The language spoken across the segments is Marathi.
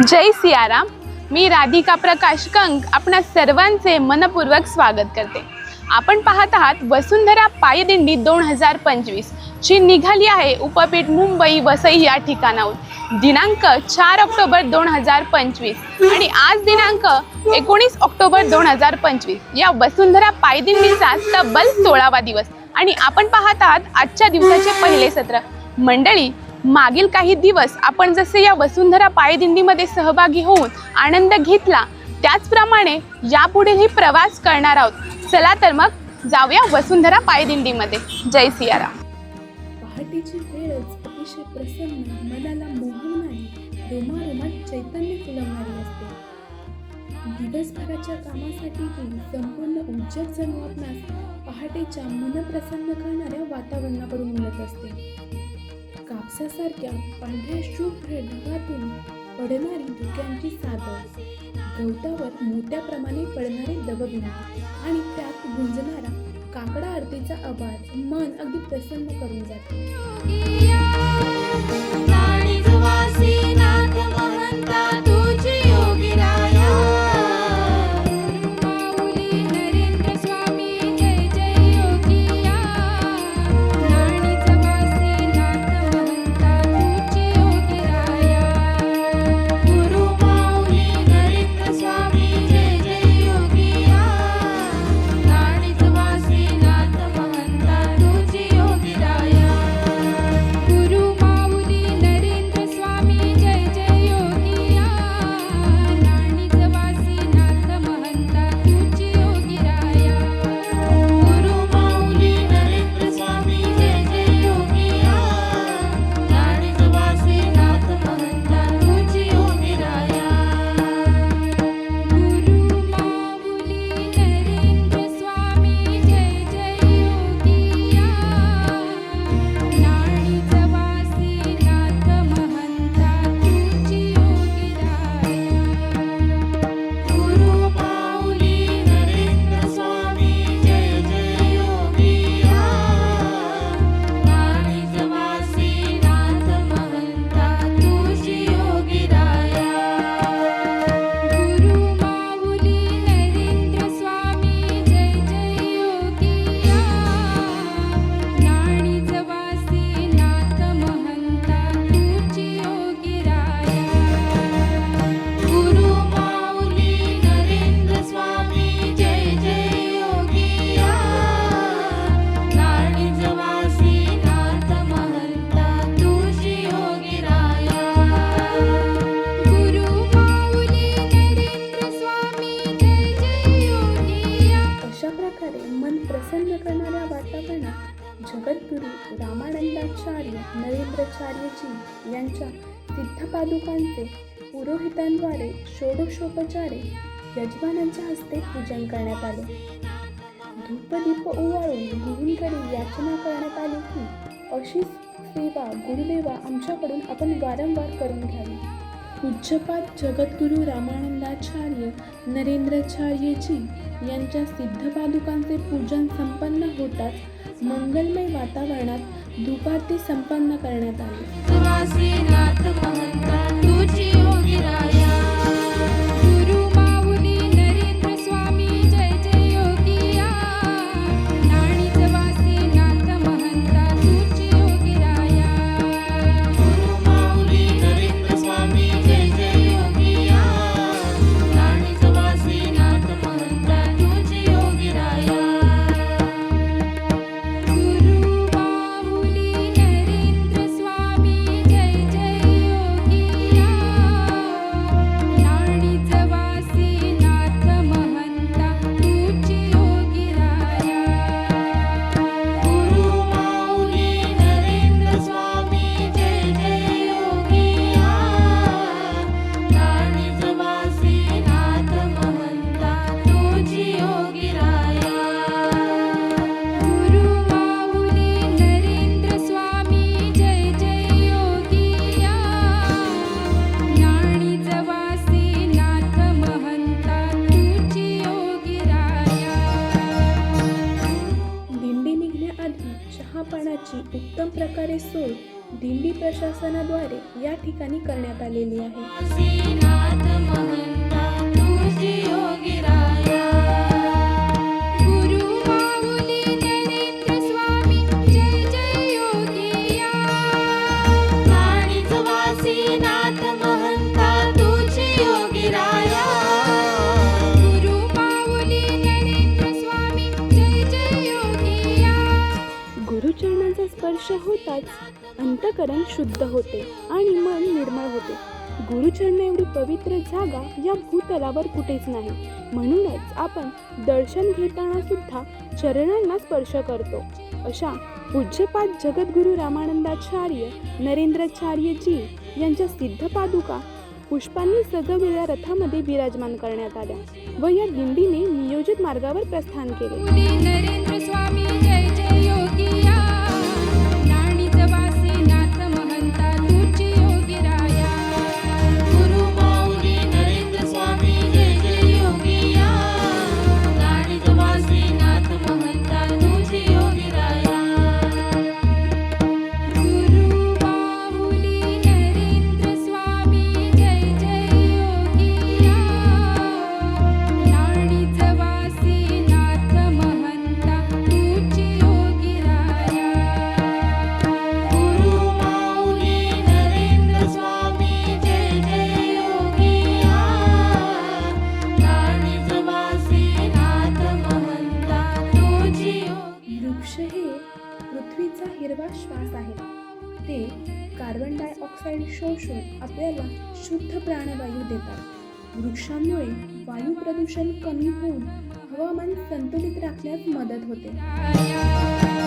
जय सियाराम मी राधिका प्रकाश कंक आपणा सर्वांचे मनपूर्वक स्वागत करते. आपण पाहत आहात वसुंधरा पायदिंडी दोन हजार पंचवीस जी निघाली आहे उपपीठ मुंबई वसई या ठिकाणाहून. दिनांक चार ऑक्टोबर दोन हजार पंचवीस आणि आज दिनांक एकोणीस ऑक्टोबर दोन हजार पंचवीस. या वसुंधरा पायदिंडीचा तब्बल सोळावा दिवस आणि आपण पाहत आहात आजच्या दिवसाचे पहिले सत्र. मंडळी मागील काही दिवस आपण जसे या वसुंधरा पायदिंडीमध्ये सहभागी होऊन आनंद घेतला त्याचप्रमाणे यापुढेही प्रवास करणार आहोत. चला तर मग जाऊया वसुंधरा पायदिंडीमध्ये. जय सियाराम. पहाटेची वेळच अतिशय प्रसन्न मनाला मोहवणारी रोमारोमात चैतन्य फुलवणारी असते. दिवसभराच्या कामासाठीही संपूर्ण उज्जत जणू आपणास पहाटेच्या मनप्रसन्न करणाऱ्या वातावरणाकडून मिळत असते. कापसासारख्या पांढऱ्या शुभ्र ढगातून पडणारी धुक्यांची सादर. गवतावर मोत्याप्रमाणे पडणारे दवबिंदू आणि त्यात गुंजणारा काकडा आरतीचा आवाज मन अगदी प्रसन्न करून जाते. जगद्गुरू रामानंदाचार्य नरेंद्रचार्यजी यांच्या सिद्धपादुकांचे पुरोहितांद्वारे षोडशोपचारे यजमानांच्या हस्ते पूजन करण्यात आले. धूपदीप ओवाळून गुरूंकडे याचना करण्यात आली की अशीच सेवा गुरुदेवा आमच्याकडून आपण वारंवार करून घ्यावी. पूज्यपाद जगद्गुरू रामानंदाचार्य नरेंद्राचार्यजी यांच्या सिद्धपादुकांचे पूजन संपन्न होताच मंगलमय वातावरणात धुपाती संपन्न करण्यात आली. होताच अंतकरण शुद्ध होते आणि मन निर्मळ होते. गुरुचरण एवढी पवित्र जागा या भूतलावर कुठेच नाही. म्हणूनच आपण दर्शन घेताना सुद्धा चरणांना स्पर्श करतो. अशा पूज्यपाद जगद्गुरु रामानंदाचार्य नरेंद्राचार्यजी यांच्या सिद्धपादुका पुष्पांनी सजवलेल्या रथामध्ये विराजमान करण्यात आल्या व या दिंडीने नियोजित मार्गावर प्रस्थान केले. आपल्याला शुद्ध प्राणवायू देतात. वृक्षांमुळे वायू प्रदूषण कमी होऊन हवामान संतुलित राखण्यात मदत होते.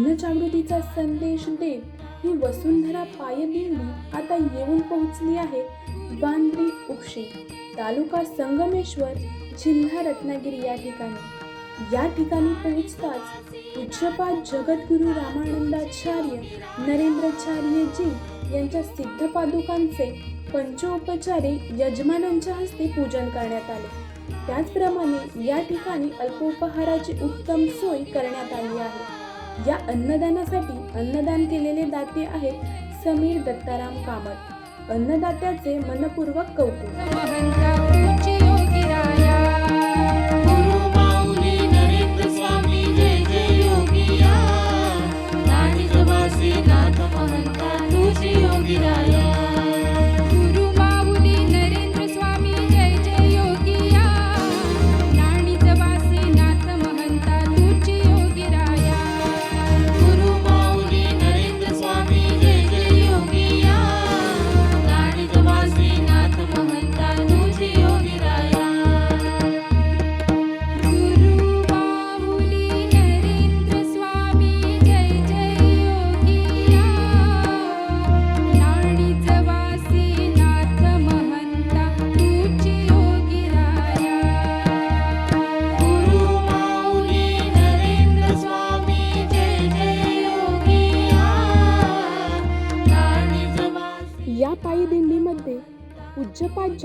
जनजागृतीचा संदेश देत ही वसुंधरा पायदिंडी आता येऊन पोहोचली आहे बांद्री उपशी. तालुका संगमेश्वर जिल्हा रत्नागिरी या ठिकाणी. या ठिकाणी पोहोचताच पूज्यपाद जगद्गुरु रामानंदाचार्य नरेंद्रचार्यजी यांच्या सिद्धपादुकांचे पंचोपचारी यजमानांच्या हस्ते पूजन करण्यात आले. त्याचप्रमाणे या ठिकाणी अल्पोपहाराची उत्तम सोय करण्यात आली आहे. या अन्नदानासाठी अन्नदान केलेले दाते आहेत समीर दत्ताराम कामत. अन्नदात्याचे मनपूर्वक कौतुक.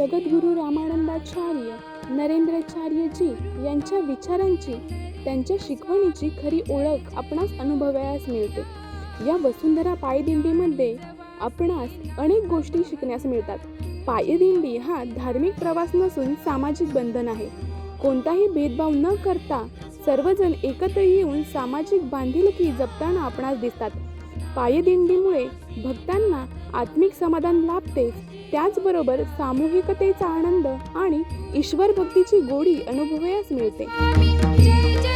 जगद्गुरू रामानंदाचार्य नरेंद्राचार्यजी यांच्या विचारांची त्यांच्या शिकवणीची खरी ओळख आपणास अनुभवायास मिळते. या वसुंधरा पायदिंडीमध्ये आपणास अनेक गोष्टी शिकण्यास मिळतात. पायदिंडी हा धार्मिक प्रवास नसून सामाजिक बंधन आहे. कोणताही भेदभाव न करता सर्वजण एकत्र येऊन सामाजिक बांधिलकी जपताना आपणास दिसतात. पायदिंडीमुळे भक्तांना आत्मिक समाधान लाभते त्याचबरोबर सामूहिकतेचा आनंद आणि ईश्वर भक्तीची गोडी अनुभवयास मिळते. जय जय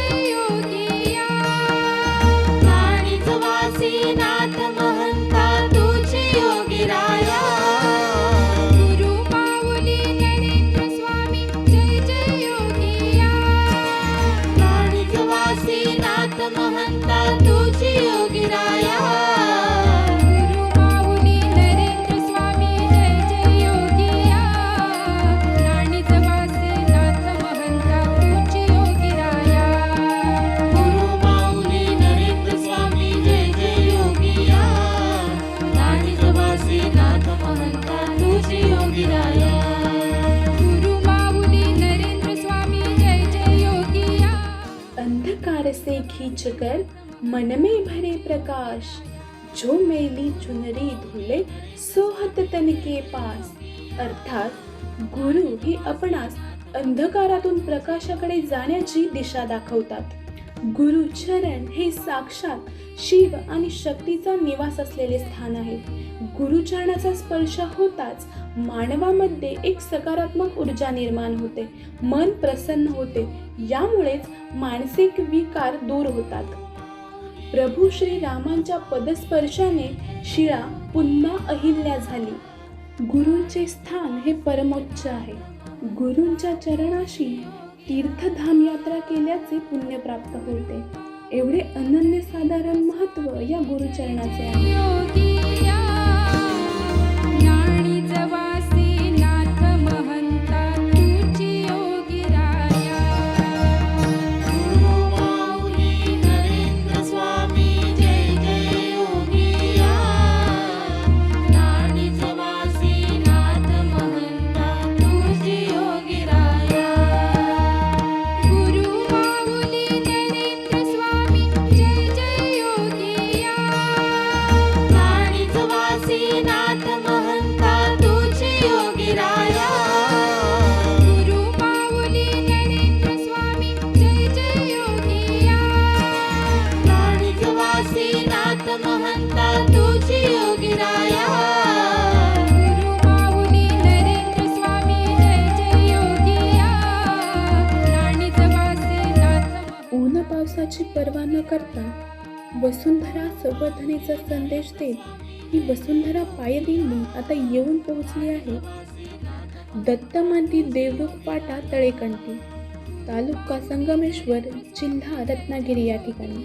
खींच कर मन में भरे प्रकाश। जो मेली चुनरी धुले सोहत तन के पास। अर्थात गुरु ही आपणास अंधकारातून प्रकाशाकडे जाण्याची दिशा दाखवतात. गुरु चरण हे साक्षात शिव आणि शक्तीचा निवास असलेले स्थान आहे. गुरुचरणाचा स्पर्श होताच मानवामध्ये एक सकारात्मक ऊर्जा निर्माण होते मन प्रसन्न होते यामुळेच मानसिक विकार दूर होतात. प्रभू श्री रामांच्या पदस्पर्शाने शिळा पुन्हा अहिल्या झाली. गुरूंचे स्थान हे परमोच्च आहे. गुरूंच्या चरणाशी तीर्थधाम यात्रा केल्याचे पुण्य प्राप्त होते. एवढे अनन्यसाधारण महत्त्व या गुरुचरणाचे आहे. पर्वा न करता वसुंधरा संवर्धनेचा संदेश देत ही वसुंधरा पायदिंडी आता येऊन पोहोचली आहे. दत्त मंदिर देवरुख पाटा तळेकंटी तालुका संगमेश्वर जिल्हा रत्नागिरी या ठिकाणी.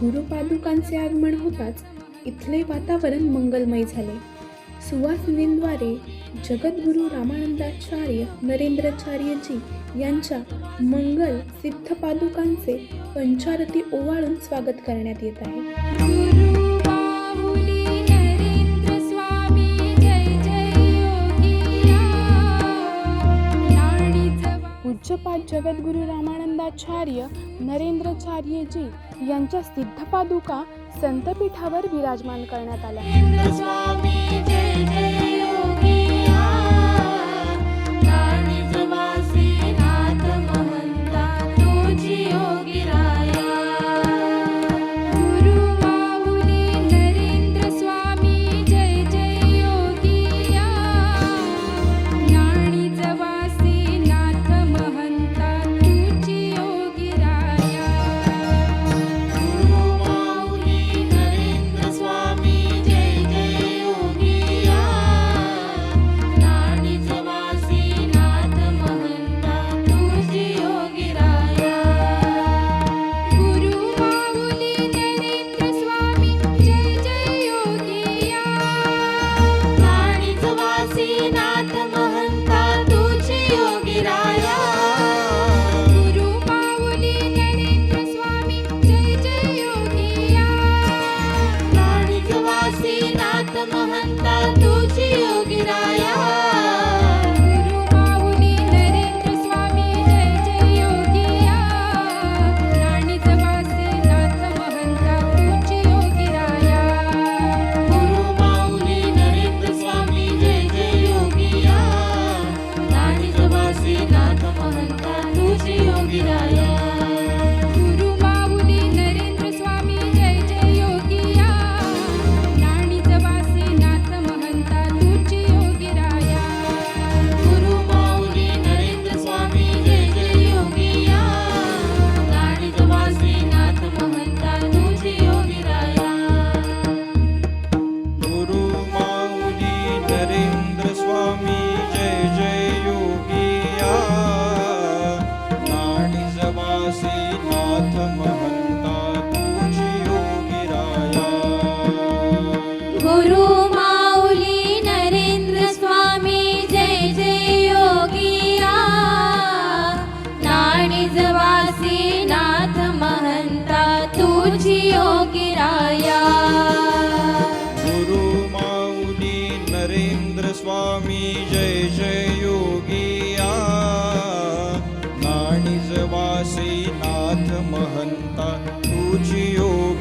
गुरुपादुकांचे आगमन होताच इथले वातावरण मंगलमय झाले. सुवासिनींद्वारे जगद्गुरू रामानंदाचार्य नरेंद्राचार्यजी यांच्या मंगल सिद्धपादुकांचे पंचारती ओवाळून स्वागत करण्यात येत आहे. गुरु पूज्यपाद जगद्गुरू रामानंदाचार्य नरेंद्रचार्यजी यांच्या सिद्धपादुका संतपीठावर विराजमान करण्यात आल्या.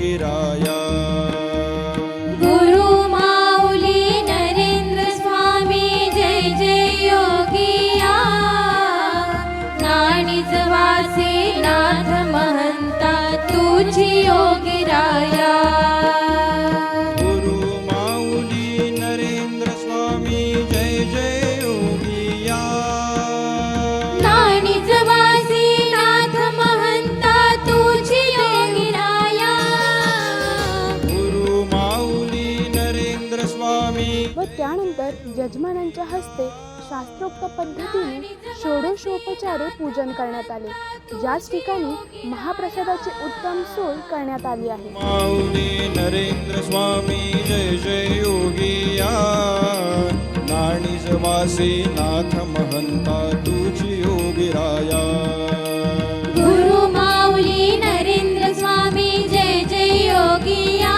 योगिराया स्वामी व त्यानंतर यजमानांच्या हस्ते शास्त्रोक्त पद्धतीने षोडशोपचारे पूजन करण्यात आले. ज्याच ठिकाणी महाप्रसादाची उत्तम सोय करण्यात आली आहे. माऊली नरेंद्र स्वामी जय जय योगिया नाणी जवासी नाथ महंता तुझी योगिराया गुरु माऊली नरेंद्र स्वामी जय जय योगिया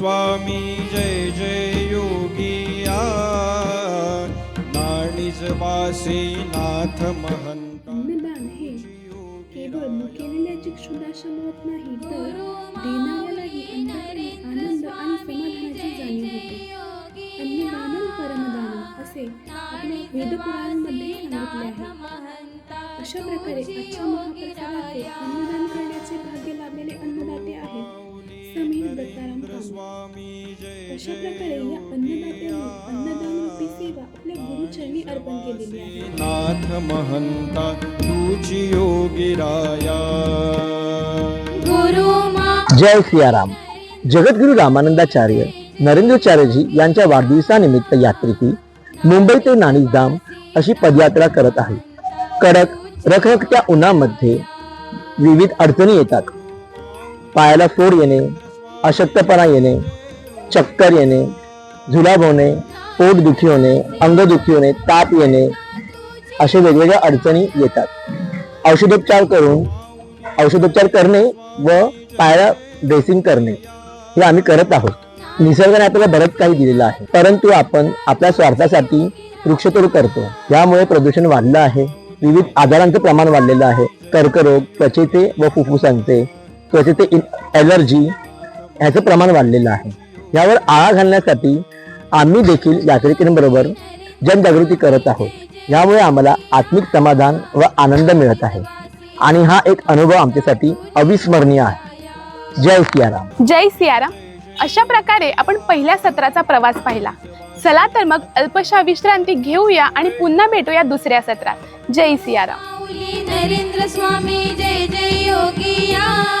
स्वामी जय जय योगिया नाणीज वासी नाथ महंता. केवळ भुकेलेल्या चक्षुदाशा मिळत नाही तर देणाऱ्यालाही अंतकरणी आनंद आणि समाधानाची जाणीव होते. अन्नदानम परमदानम असे आपल्या वेदपुराणांमध्ये सांगितले आहे. अशा प्रकारे आजच्या महाप्रसादाचे अन्नदान करण्याचे भाग्य लाभलेले अन्नदाते आहेत. समीर दत्ताराम कांबळे. स्वामी जय अशा जय प्रकारे या अन्नदात्यांनी अन्नदानाची सेवा आपल्या गुरुचरणी अर्पण केलेली आहे. नाथ महंता तुझी योगिराया गुरु मा जय सियाराम. जगद्गुरु रामानंदाचार्य नरेंद्रचार्यजी यांच्या वाढदिवसानिमित्त यात्रिकी मुंबई ते नाणीजधाम अशी पदयात्रा करत आहे. कडक रखरखत्या उन्हामध्ये विविध अडचणी येतात. पायाला फोड येणे अशक्तपणा येणे चक्कर येणे जुलाब होणे पोटदुखी होणे अंगदुखी होणे ताप येणे असे वेगवेगळ्या अडचणी येतात. औषधोपचार करून औषधोपचार करणे व पायाला ड्रेसिंग करणे हे आम्ही करत आहोत. निसर्गाने आपल्याला बरंच काही दिलेलं आहे. परंतु आपण आपल्या स्वार्थासाठी वृक्षतोड करतो. यामुळे प्रदूषण वाढलं आहे. विविध आजारांचं प्रमाण वाढलेलं आहे. कर्करोग त्वचेचे व फुफ्फुसांचे त्वचेचे ॲलर्जी ह्याचं प्रमाण वाढलेलं आहे. यावर आळा घालण्यासाठी आम्ही देखील यात्रेकरींबरोबर जनजागृती करत आहोत. यामुळे आम्हाला आत्मिक समाधान व आनंद मिळत आहे. आणि हा एक अनुभव आमच्यासाठी अविस्मरणीय आहे. जय सियाराम. जय सियाराम. अशा प्रकारे आपण पहिल्या सत्राचा प्रवास पाहिला. चला तर मग अल्पशा विश्रांती घेऊया आणि पुन्हा भेटूया दुसऱ्या सत्रात. जय सियाराम. नरेंद्र स्वामी जय जय योगिया